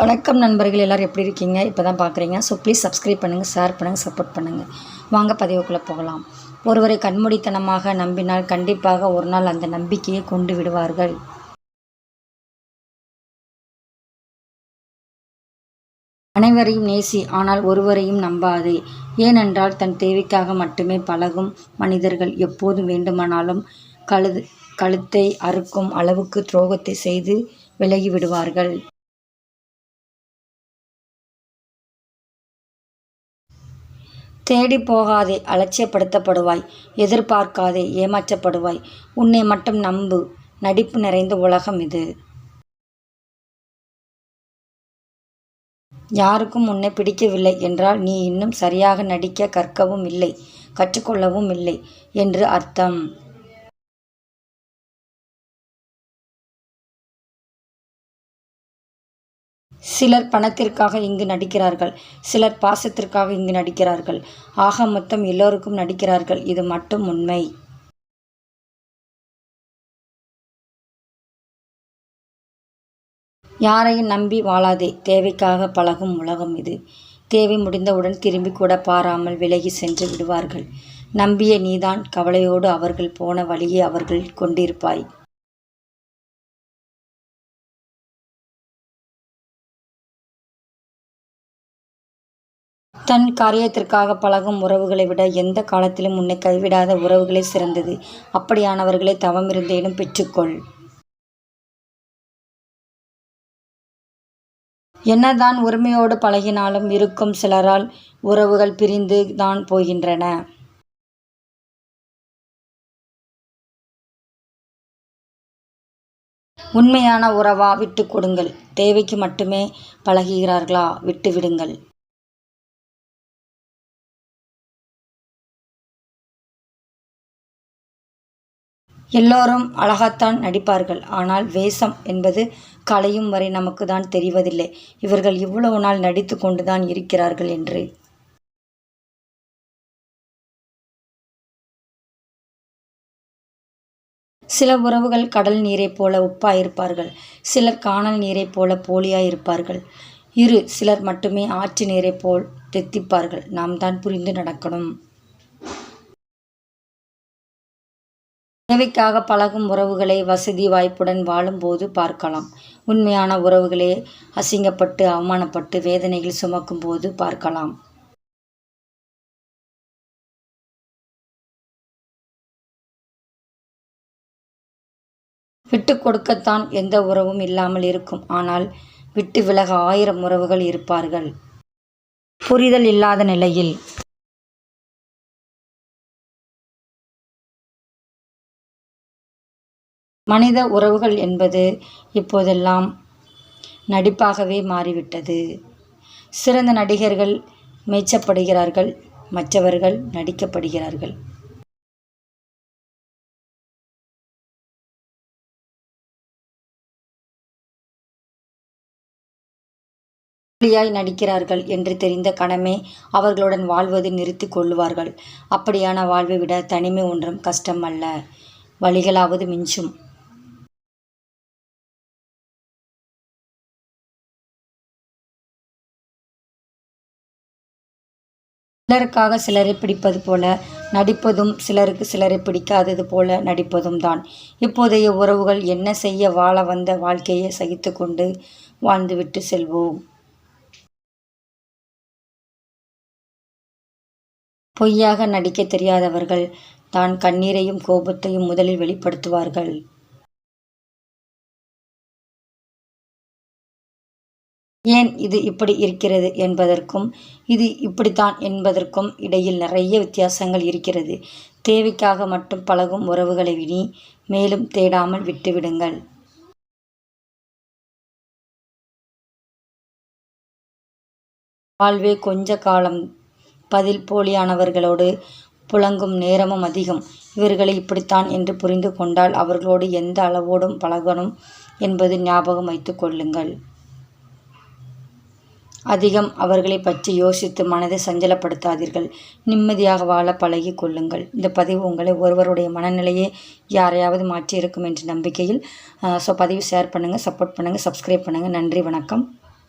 வணக்கம் நண்பர்கள் எல்லோரும் எப்படி இருக்கீங்க? இப்போ தான் பார்க்குறீங்க ஸோ ப்ளீஸ் சப்ஸ்கிரைப் பண்ணுங்கள் ஷேர் பண்ணுங்கள் சப்போர்ட் பண்ணுங்கள் வாங்க பதிவுக்குள்ளே போகலாம். ஒருவரை கண்மூடித்தனமாக நம்பினால் கண்டிப்பாக ஒரு நாள் அந்த நம்பிக்கையை கொண்டு விடுவார்கள். அனைவரையும் நேசி ஆனால் ஒருவரையும் நம்பாதே. ஏனென்றால் தன் தேவைக்காக மட்டுமே பழகும் மனிதர்கள் எப்போது வேண்டுமானாலும் கழுது கழுத்தை அறுக்கும் அளவுக்கு துரோகத்தை செய்து விலகி விடுவார்கள். தேடி போகாதே அலட்சியப்படுத்தப்படுவாய். எதிர்பார்க்காதே ஏமாற்றப்படுவாய். உன்னை மட்டும் நம்பு. நடிப்பு நிறைந்த உலகம் இது. யாருக்கும் உன்னை பிடிக்கவில்லை என்றால் நீ இன்னும் சரியாக நடிக்க கற்கவும் இல்லை கற்றுக்கொள்ளவும் இல்லை என்று அர்த்தம். சிலர் பணத்திற்காக இங்கு நடிக்கிறார்கள் சிலர் பாசத்திற்காக இங்கு நடிக்கிறார்கள். ஆக மொத்தம் எல்லோருக்கும் நடிக்கிறார்கள் இது மட்டும் உண்மை. யாரையும் நம்பி வாழாதே தேவைக்காக பழகும் உலகம் இது. தேவை முடிந்தவுடன் திரும்பி கூட பாராமல் விலகி சென்று விடுவார்கள். நம்பிய நீதான் கவலையோடு அவர்கள் போன வழியே அவர்கள் கொண்டிருப்பாய். தன் காரியத்திற்காக பழகும் உறவுகளை விட எந்த காலத்திலும் உன்னை கைவிடாத உறவுகளே சிறந்தது. அப்படியானவர்களை தவம் இருந்தேனும் பெற்றுக்கொள். என்னதான் உரிமையோடு பழகினாலும் இருக்கும் சிலரால் உறவுகள் பிரிந்து தான் போகின்றன. உண்மையான உறவா விட்டு கொடுங்கள். தேவைக்கு மட்டுமே பழகுகிறார்களா? விட்டு விடுங்கள் எல்லோரும் அழகாத்தான் நடிப்பார்கள். ஆனால் வேஷம் என்பது கலையும் வரை நமக்கு தான் தெரிவதில்லை. இவர்கள் இவ்வளவு நாள் நடித்து கொண்டுதான் இருக்கிறார்கள் என்று. சில உறவுகள் கடல் நீரைப் போல உப்பாயிருப்பார்கள். சிலர் காணல் நீரைப் போல போலியாயிருப்பார்கள். இரு சிலர் மட்டுமே ஆற்று நீரைப் போல் தெத்திப்பார்கள். நாம் தான் புரிந்து நடக்கணும். தேவைக்காக பழகும் உறவுகளை வசதி வாய்ப்புடன் வாழும்போது பார்க்கலாம். உண்மையான உறவுகளே அசிங்கப்பட்டு அவமானப்பட்டு வேதனைகள் சுமக்கும் போது பார்க்கலாம். விட்டு கொடுக்கத்தான் எந்த உறவும் இல்லாமல் இருக்கும். ஆனால் விட்டு விலக ஆயிரம் உறவுகள் இருப்பார்கள். புரிதல் இல்லாத நிலையில் மனித உறவுகள் என்பது இப்போதெல்லாம் நடிப்பாகவே மாறிவிட்டது. சிறந்த நடிகர்கள் மெச்சப்படுகிறார்கள் மற்றவர்கள் நடிக்கப்படுகிறார்கள். புலியாய் நடிக்கிறார்கள் என்று தெரிந்த கணமே அவர்களுடன் வாழ்வது நிறுத்தி கொள்ளுவார்கள் அப்படியான வாழ்வை விட தனிமை ஒன்றும் கஷ்டம் அல்ல வழிகளாவது மிஞ்சும். சிலருக்காக சிலரை பிடிப்பது போல நடிப்பதும் சிலருக்கு சிலரை பிடிக்காதது போல நடிப்பதும் தான். இப்போதைய உறவுகள் என்ன செய்ய வாழ வந்த வாழ்க்கையை சகித்து கொண்டு வாழ்ந்துவிட்டு செல்வோம். பொய்யாக நடிக்க தெரியாதவர்கள் தான் கண்ணீரையும் கோபத்தையும் முதலில் வெளிப்படுத்துவார்கள். ஏன் இது இப்படி இருக்கிறது என்பதற்கும் இது இப்படித்தான் என்பதற்கும் இடையில் நிறைய வித்தியாசங்கள் இருக்கிறது. தேவைக்காக மட்டும் பழகும் உறவுகளை வினி மேலும் தேடாமல் விட்டுவிடுங்கள். வாழ்வே கொஞ்ச காலம் பதில் போலியானவர்களோடு புழங்கும் நேரமும் அதிகம். இவர்களை இப்படித்தான் என்று புரிந்து கொண்டால் அவர்களோடு எந்த அளவோடும் பழகணும் என்பது ஞாபகம் வைத்துக் கொள்ளுங்கள். அதிகம் அவர்களை பற்றி யோசித்து மனதை சஞ்சலப்படுத்தாதீர்கள். நிம்மதியாக வாழ பழகி கொள்ளுங்கள். இந்த பதிவு உங்களை ஒருவருடைய மனநிலையை யாரையாவது மாற்றி இருக்கும் என்ற நம்பிக்கையில் ஸோ பதிவு ஷேர் பண்ணுங்கள் சப்போர்ட் பண்ணுங்கள் சப்ஸ்கிரைப் பண்ணுங்கள் நன்றி வணக்கம்.